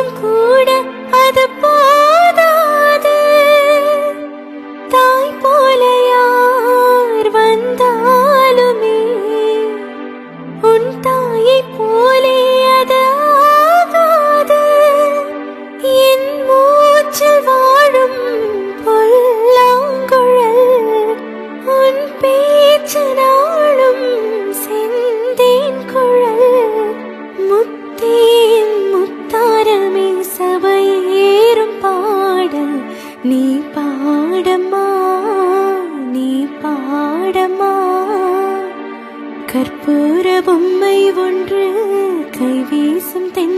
ஆயினும் கூட அது போதாது. தாய் போல யார் வந்தாலுமே உன் தாயை போ நீ பாடமா நீ பாடமா? கற்பூர பொம்மை ஒன்று கைவீசும் தென்